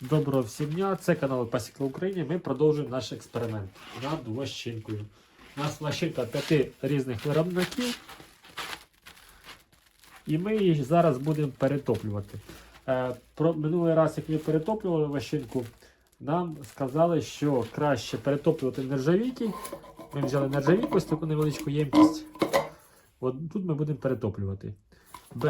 Доброго всім дня! Це канал Пасіка Україні. Ми продовжуємо наш експеримент над вощинкою. У нас вощинка п'яти різних виробників. І ми її зараз будемо перетоплювати. Е, про минулий раз, як ми перетоплювали вощинку, нам сказали, що краще перетоплювати нержавійки. Ми взяли нержавійку, таку невеличку ємкість. От тут ми будемо перетоплювати.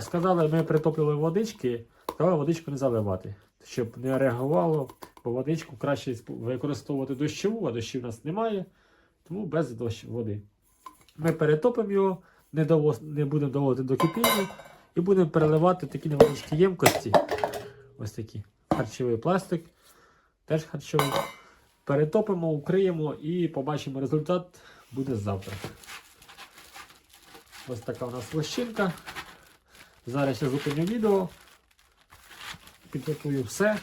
Сказали, ми перетоплювали водички, але водичку не заливати, щоб не реагувало, бо водичку краще використовувати дощову, а дощів у нас немає, тому без дощ води. Ми перетопимо його, не, дово- не будемо доводити до кипіння і будемо переливати такі невеличкі ємкості. Ось такі. Харчовий пластик, теж харчовий. Перетопимо, укриємо і побачимо результат буде завтра. Ось така у нас лощинка. Зараз я зупиню відео, підготую все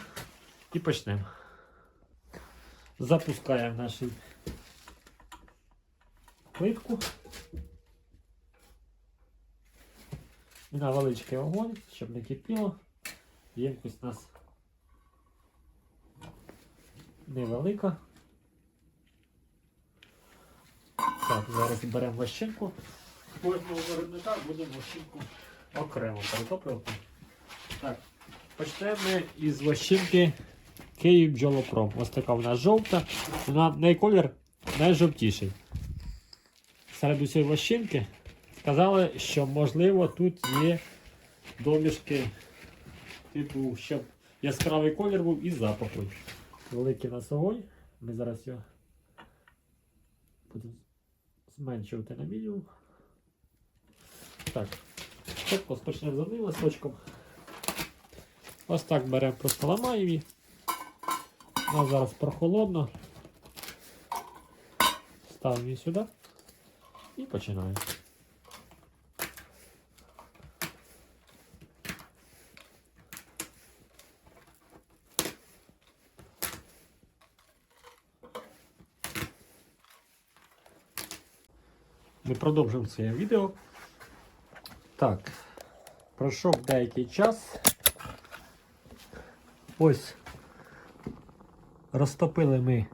і почнемо. Запускаємо нашу плитку. І на величкий вогонь, щоб не кипіло. Ємкість у нас невелика. Так, зараз беремо вощинку. Кожного виробника будемо вощинку окремо перетоплювати. Почнемо із вощинки Київ Бджолопром. Ось така вона жовта. Вона в найжовтіший. Серед усієї вощинки сказали, що можливо тут є домішки, типу, щоб яскравий колір був і запах. Великий нас огонь. Ми зараз його будемо зменшувати на мінімум. Так, спочатку почнемо з одним листочком. Ось так беремо, просто ламаємо її. У нас зараз прохолодно. Ставимо її сюди і починаємо. Ми продовжуємо своє відео. Так, пройшов деякий час. Ось розтопили ми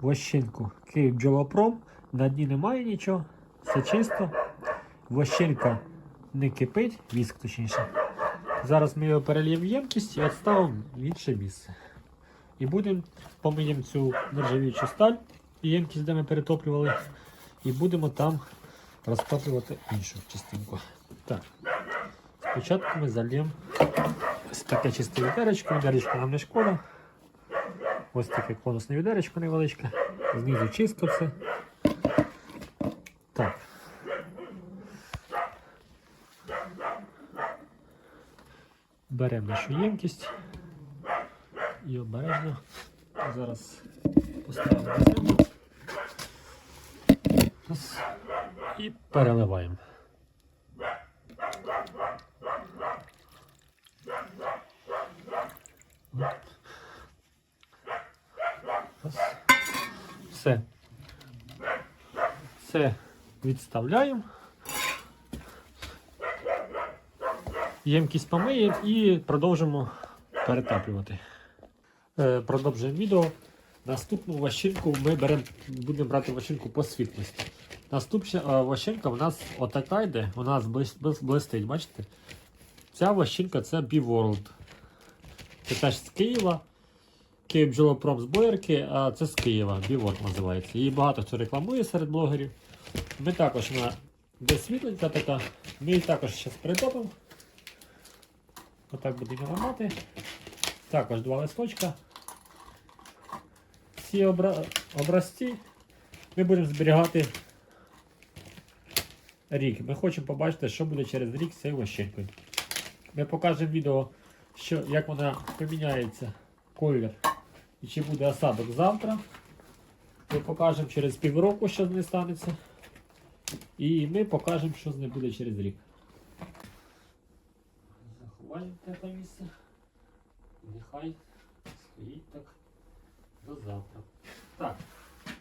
вощинку Київ Бджолопром. На дні немає нічого, все чисто. Вощинка не кипить, віск точніше. Зараз ми його перельємо в ємкість і відставимо в інше місце. І будемо помиємо цю нержавічу сталь, ємкість, де ми перетоплювали, і будемо там розтоплювати іншу частинку. Так. Спочатку ми зальємо таке чисте відеречко, відеречко нам не шкода. Ось таке конусне відеречко невеличке. Знизу чисто все. Так. Беремо нашу ємкість і обережно зараз поставимо землю. І переливаємо. Раз. Все. Все відставляємо. Ємкість помиємо і продовжимо перетаплювати. Е, продовжуємо відео. Наступну ващинку ми беремо, будемо брати ващинку по світлості. Наступна е, ващинка в нас отака йде, у нас блис- блис- блистить, бачите? Ця ващинка це B-World. Це теж з Києва. Київ бджолопром з Боярки, а це з Києва, B-World називається. Її багато хто рекламує серед блогерів. Ми також вона де світленька така. Ми її також зараз притопимо. Отак будемо ламати. Також два листочка. Ці обра... образці ми будемо зберігати рік. Ми хочемо побачити, що буде через рік з цією вощинкою. Ми покажемо відео, що, як вона поміняється колір і чи буде осадок завтра. Ми покажемо через півроку, що з нею станеться. І ми покажемо, що з нею буде через рік. Заховаємо те місце. Нехай стоїть так до завтра. Так,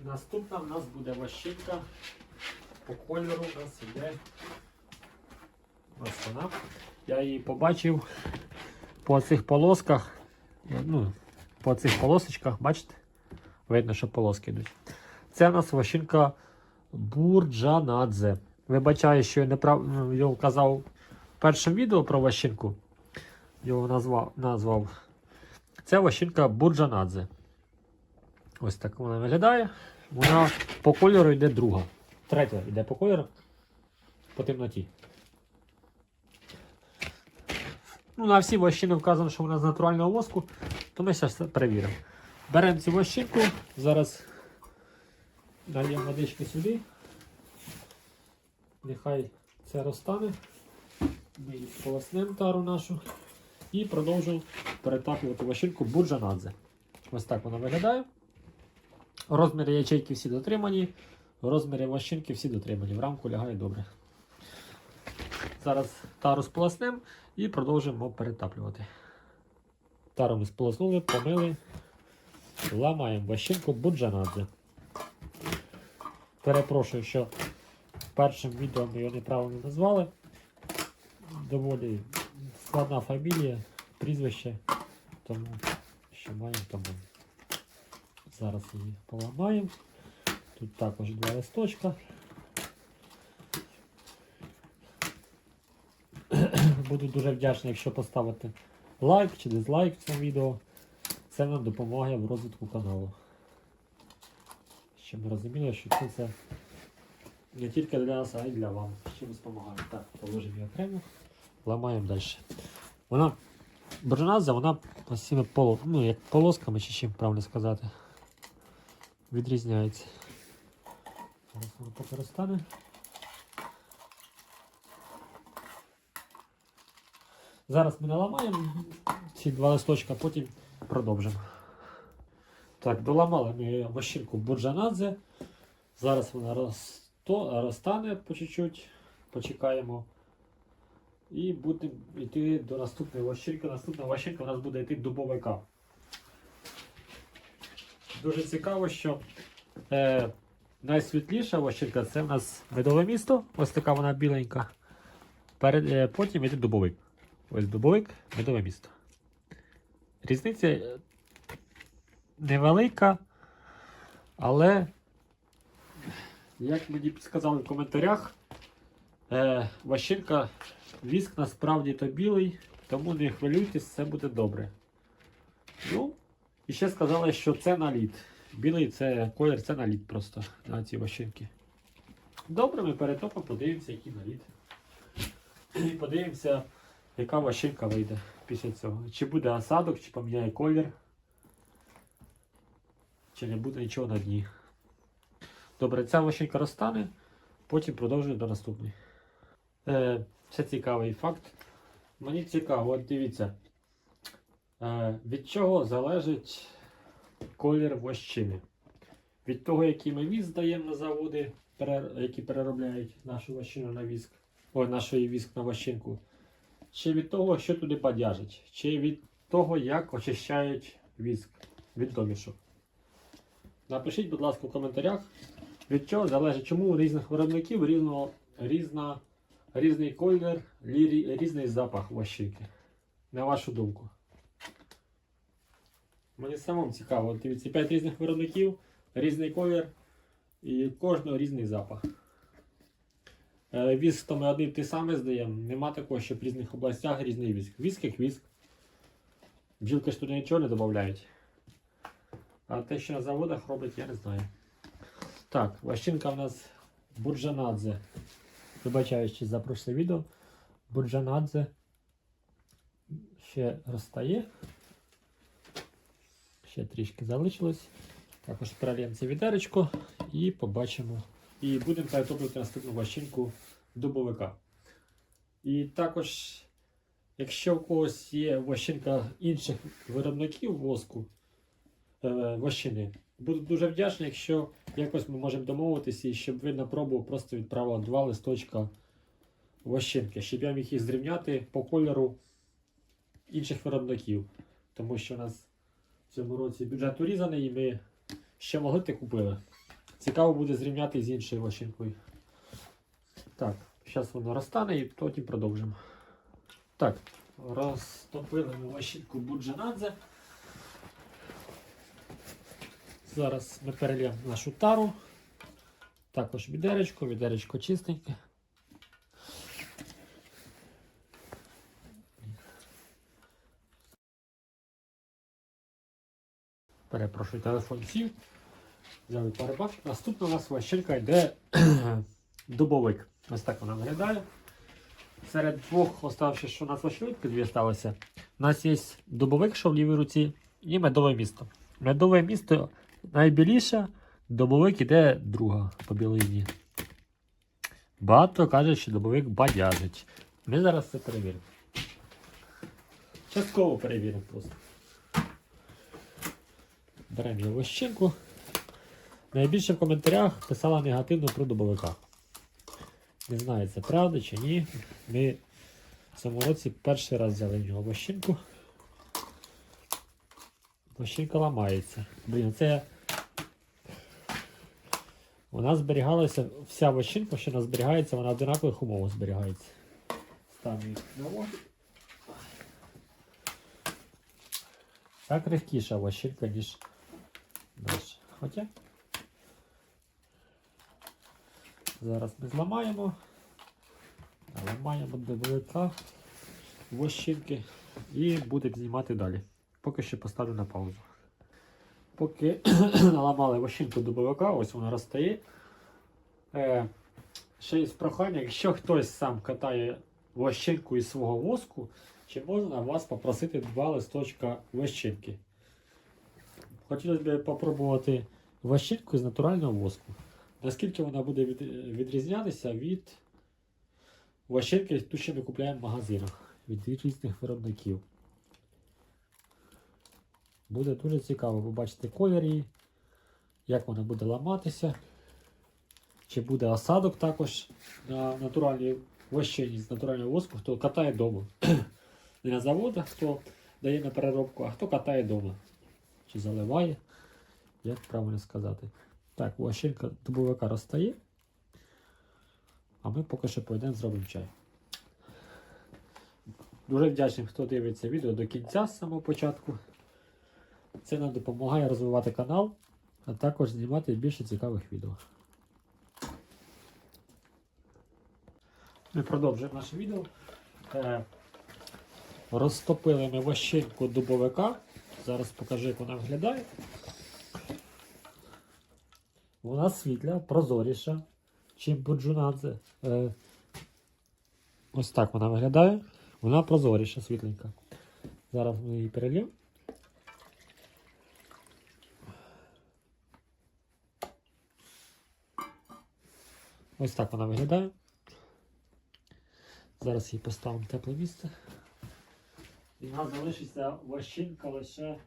наступна в нас буде ващинка. По кольору у нас іде. Ось вона. Я її побачив по цих полосках. ну, по цих полосочках, бачите? Видно, що полоски йдуть. Це у нас вощинка Бурджанадзе. Вибачаю, що я неправ... ну, його казав в першому відео про вощинку. Його назвав. назвав. Це вощинка Бурджанадзе. Ось так вона виглядає. Вона по кольору йде друга. Третя йде по кольору. По темноті. Ну, на всі вощини вказано, що вона з натурального воску, то ми зараз перевіримо. Беремо цю вощинку, зараз даємо водички сюди. Нехай це розтане. Ми полоснемо тару нашу і продовжуємо перетаплювати вощинку бурджанадзе. Ось так вона виглядає. Розміри ячейки всі дотримані, розміри вощинки всі дотримані. В рамку лягає добре. Зараз тару сполоснемо і продовжуємо перетаплювати. Тару ми сполоснули, помили, ламаємо вощинку бурджанадзе. Перепрошую, що першим відео ми його неправильно назвали. Доволі складна фамілія, прізвище, тому що маємо тому. Зараз її поламаємо. Тут також два листочка. Буду дуже вдячний, якщо поставите лайк чи дизлайк в цьому відео. Це нам допомагає в розвитку каналу. Щоб ми розуміли, що це, це не тільки для нас, а й для вам. Чим допомагає. Так, положимо її окремо. Ламаємо далі. Вона боржаназа, вона ось цими поло, ну, як полосками, чи чим правильно сказати. Відрізняється. Зараз воно поки розтане. Зараз ми наламаємо ці два листочка, потім продовжимо. Так, доламали ми вощинку бурджанадзе. Зараз вона розтане по чуть-чуть, почекаємо. І будемо йти до наступної вощинки. Наступна вощинка у нас буде йти дубовика. Дуже цікаво, що е, найсвітліша вощинка це в нас медове місто. Ось така вона біленька. Перед, е, потім йде дубовик. Ось дубовик, медове місто. Різниця е, невелика, але, як мені сказали в коментарях, е, ващинка, віск насправді то білий, тому не хвилюйтесь, все буде добре. Ну, і ще сказали, що це наліт. Білий це колір, це наліт просто на ці ващинки. Добре, ми перетопимо, подивимося, який наліт. І подивимося, яка ващинка вийде після цього. Чи буде осадок, чи поміняє колір, чи не буде нічого на дні. Добре, ця ващинка розтане, потім продовжую до наступної. Е, це цікавий факт. Мені цікаво, от дивіться, е, від чого залежить колір вощини. Від того, який ми віск даємо на заводи, які переробляють нашу вощину на віск, ой, нашої віск на вощинку. Чи від того, що туди подяжать, чи від того, як очищають віск від домішок. Напишіть, будь ласка, в коментарях, від чого залежить, чому у різних виробників різного, різна, різний колір, лі- різний запах вощинки. На вашу думку. Мені самому цікаво. Дивіться, 5 різних виробників, різний колір і кожного різний запах. Е, Віск то ми один той самий здаємо. Нема такого, що в різних областях різний віск. Віск як віск. Бджілки ж туди нічого не додають. А те, що на заводах роблять, я не знаю. Так, ващинка в нас Бурджанадзе. Вибачаючи за прошле відео. Бурджанадзе ще розтає. Ще трішки залишилось. Також перельємо це відеречко і побачимо. І будемо перетоплювати наступну ващинку дубовика. І також, якщо у когось є ващинка інших виробників воску е, ващини, буду дуже вдячний, якщо якось ми можемо домовитися, і щоб ви на пробу просто відправили два листочка ващинки, щоб я міг їх зрівняти по кольору інших виробників. Тому що у нас в цьому році бюджет урізаний і ми ще могли купили. Цікаво буде зрівняти з іншою вощинкою. Так, зараз воно розтане і потім продовжимо. Так, розтопили ми вощинку Буджанадзе. Зараз ми перельємо нашу тару. Також відеречко, відеречко чистеньке. Перепрошую, телефон сів. Взяли парибак. Наступна у нас ващенка йде дубовик. Ось так вона виглядає. Серед двох оставших, що у нас ващенки дві сталося. У нас є дубовик, що в лівій руці, і медове місто. Медове місто найбіліше, дубовик іде друга по білині. Багато каже, що дубовик бадяжить. Ми зараз це перевіримо. Частково перевіримо просто. Беремо його щенку. Найбільше в коментарях писала негативно про дубовика. Не знаю, це правда чи ні. Ми в цьому році перший раз взяли в нього вощинку. Вощинка ламається. Блін, це вона зберігалася, вся вощинка, що вона зберігається, вона одинакових умовах зберігається. Ставлю їх воду. Так крихкіша вощинка, ніж наша. Хоча. Зараз ми зламаємо. Ламаємо велика вощинки і будемо знімати далі. Поки що поставлю на паузу. Поки наламали вощинку до бойовика, ось вона розстає. Е, ще є прохання, якщо хтось сам катає вощинку із свого воску, чи можна вас попросити два листочка вощинки? Хотілося б попробувати вощинку з натурального воску. Наскільки вона буде від, відрізнятися від вощинки, ту, що ми купуємо в магазинах від різних виробників. Буде дуже цікаво побачити колір її, як вона буде ламатися. Чи буде осадок також на натуральній вощині з натурального воску, хто катає вдома. Не на заводах, хто дає на переробку, а хто катає вдома. Чи заливає, як правильно сказати. Так, вощинка дубовика розстає. А ми поки що пойдемо зробимо чай. Дуже вдячний, хто дивиться відео до кінця з самого початку. Це нам допомагає розвивати канал, а також знімати більше цікавих відео. Ми продовжуємо наше відео. Е, розтопили ми вощинку дубовика. Зараз покажу, як вона виглядає. Вона світла, прозоріша, чим бурджунадзе. Е, ось так вона виглядає. Вона прозоріша, світленька. Зараз ми її перельємо. Ось так вона виглядає. Зараз її поставимо в тепле місце. І в нас залишиться ващинка лише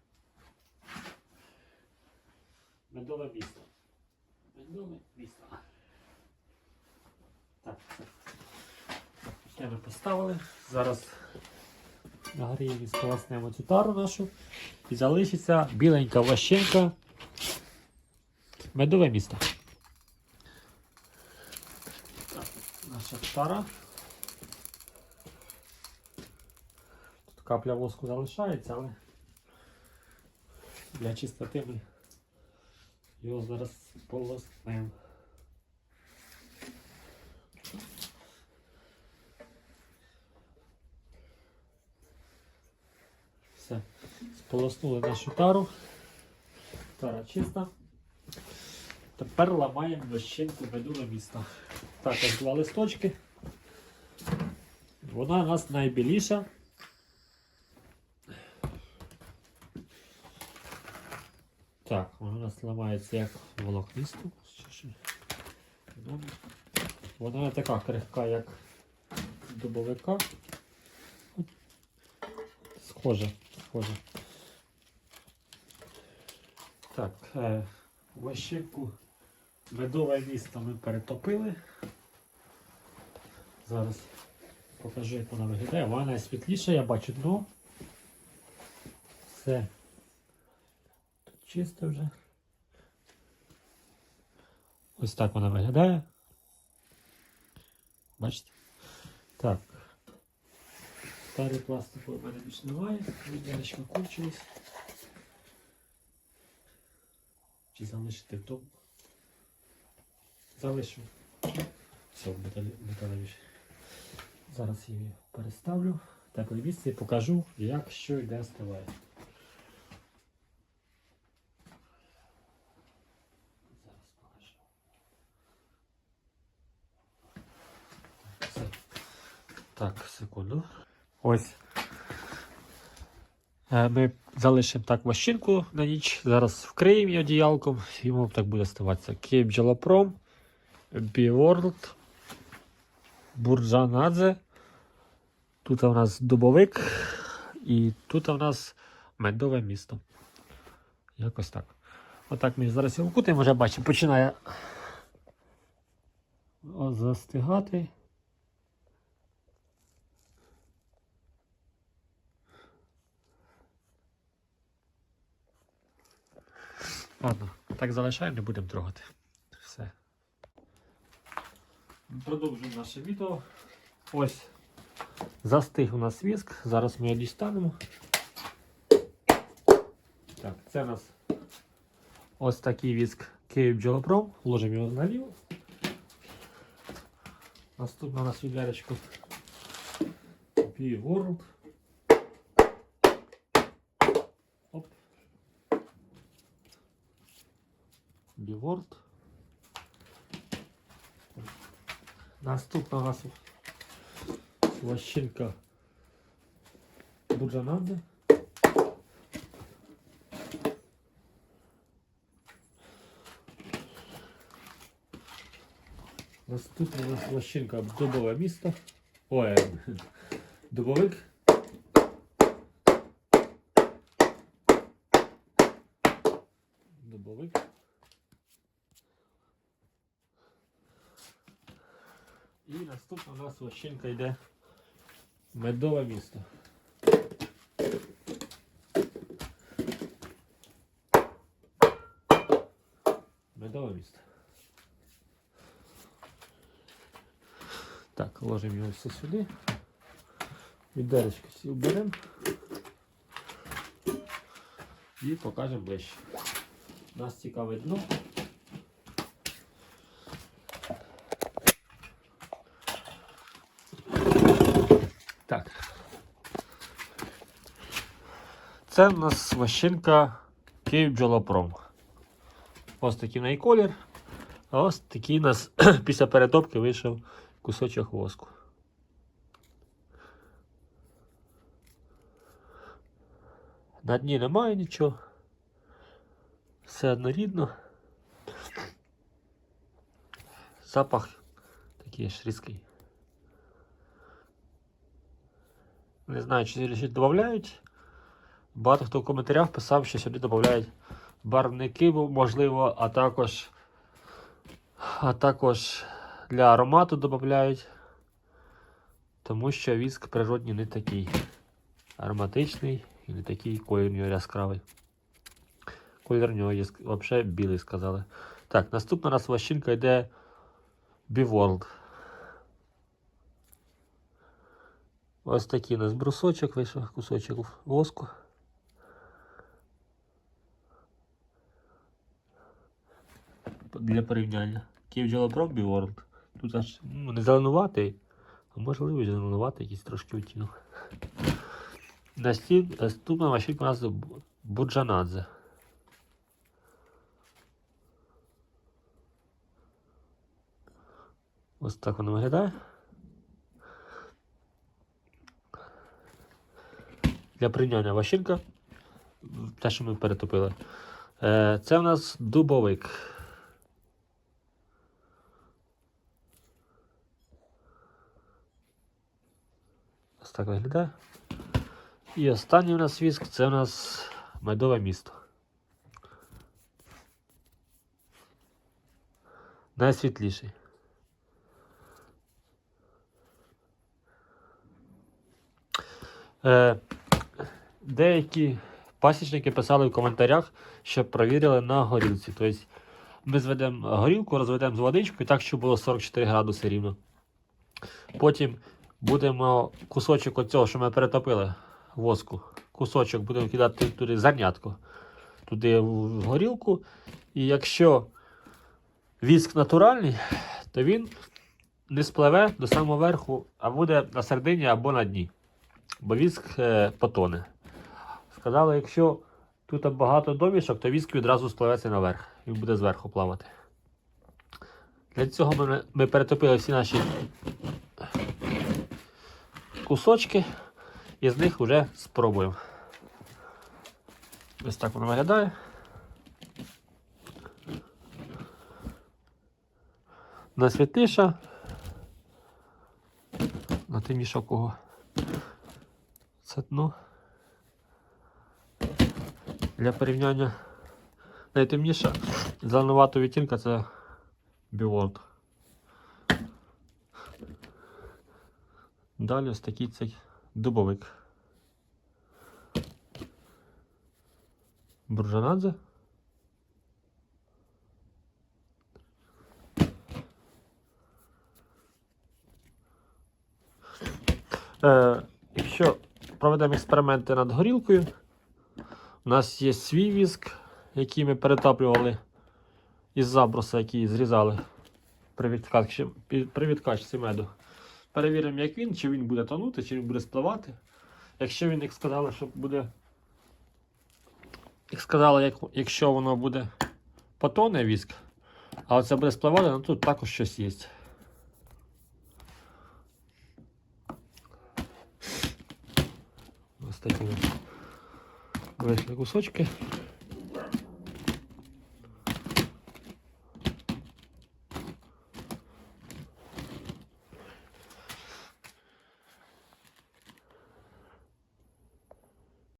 медове місто. Медове місто. Так. Ми поставили. Зараз нагріємо і сполоснемо цю тару нашу. І залишиться біленька ващинка. Медове місто. Так, наша тара. Тут капля воску залишається, але для чистоти ми його зараз полоснемо. Все, сполоснули нашу тару. Тара чиста. Тепер ламаємо дощинку медове міста. Також два листочки. Вона у нас найбіліша. Так, вона у нас ламається як волокнисто. Вона не така крихка, як дубовика. Схоже, схоже. Так, е, ващинку медове місто ми перетопили. Зараз покажу, як вона виглядає. Вона найсвітліша, я бачу дно. Все. Тут чисто вже. Ось так вона виглядає. Бачите? Так. Старий пластику в мене більше немає. Віддячка кончились. Чи залишити то? Залишу. Все, металевіше. Зараз її переставлю. Тепле місце і покажу, як що і де стиває. Зараз покажу. Все. Так, секунду. Ось. Е, Ми залишимо так ващинку на ніч. Зараз вкриємо її одіялком, і йому так буде ставатися. Київ Бджолопром, Біворлд, Бурджанадзе. Тут у нас дубовик і тут у нас медове місто. Якось так. Отак ми зараз його вкутаємо, вже бачимо, починає застигати. Ладно, так залишаємо, не будемо трогати. Все. Продовжуємо наше відео. Ось застиг у нас віск. Зараз ми його дістанемо. Так, це у нас ось такий віск Київ Бджолопром. Ложимо його наліво. Наступна у нас відеречко World. Біворд. Наступна у нас лощинка Буджананди. Наступна у нас лощинка Дубове місто. Ой. Дубовик. Нас лощинка йде медове місто. Медове місто. Так, ложимо його все сюди. Відеречко всі вберемо. І покажемо ближче. Нас цікаве дно. Так. Це в нас ващинка Київ Бджолопром. Ось такий неї колір. А ось такий у нас після перетопки вийшов кусочок воску. На дні немає нічого. Все однорідно. Запах такий ж різкий. Не знаю, чи сюди додають. Багато хто в коментарях писав, що сюди додають барвники, можливо, а також, а також для аромату додають. Тому що віск природній не такий ароматичний і не такий колір нього яскравий. Колір нього є взагалі білий, сказали. Так, наступна нас ващинка йде Біворлд. Ось такий у нас брусочок вийшов, кусочок воску. Для порівняння. Київ Джолопром Біворлд. Тут аж ну, не зеленуватий, а можливо і зеленуватий якийсь трошки відтінок. Наступна машинка у нас Бу- Бурджанадзе. Ось так воно виглядає. Для порівняння ващинка, те, що ми перетопили. Е, Це в нас дубовик. Ось так виглядає. І останній у нас віск це у нас медове місто. Найсвітліший. Е, деякі пасічники писали в коментарях, щоб провірили на горілці. Тобто ми зведемо горілку, розведемо з водичкою так, щоб було 44 градуси рівно. Потім будемо кусочок оцього, що ми перетопили воску, кусочок будемо кидати туди зернятко. туди в горілку. І якщо віск натуральний, то він не спливе до самого верху, а буде на середині або на дні. Бо віск е, потоне. Сказали, якщо тут багато домішок, то віск відразу спливеться наверх. Він буде зверху плавати. Для цього ми, ми перетопили всі наші кусочки і з них вже спробуємо. Ось так воно виглядає. Найсвітліша. На темніша кого. Це дно. Для порівняння найтемніша зеленуватого відтінка це Біворд. Далі ось такий цей дубовик. Буржанадзе. Е, якщо проведемо експерименти над горілкою, у нас є свій віск, який ми перетоплювали із заброса, який зрізали при відкачці, при відкачці меду. Перевіримо, як він, чи він буде тонути, чи він буде спливати. Якщо він, як сказали, що буде. Як сказали, як, якщо воно буде потоне віск, а оце буде спливати, ну тут також щось є. Ось такі вийшли кусочки.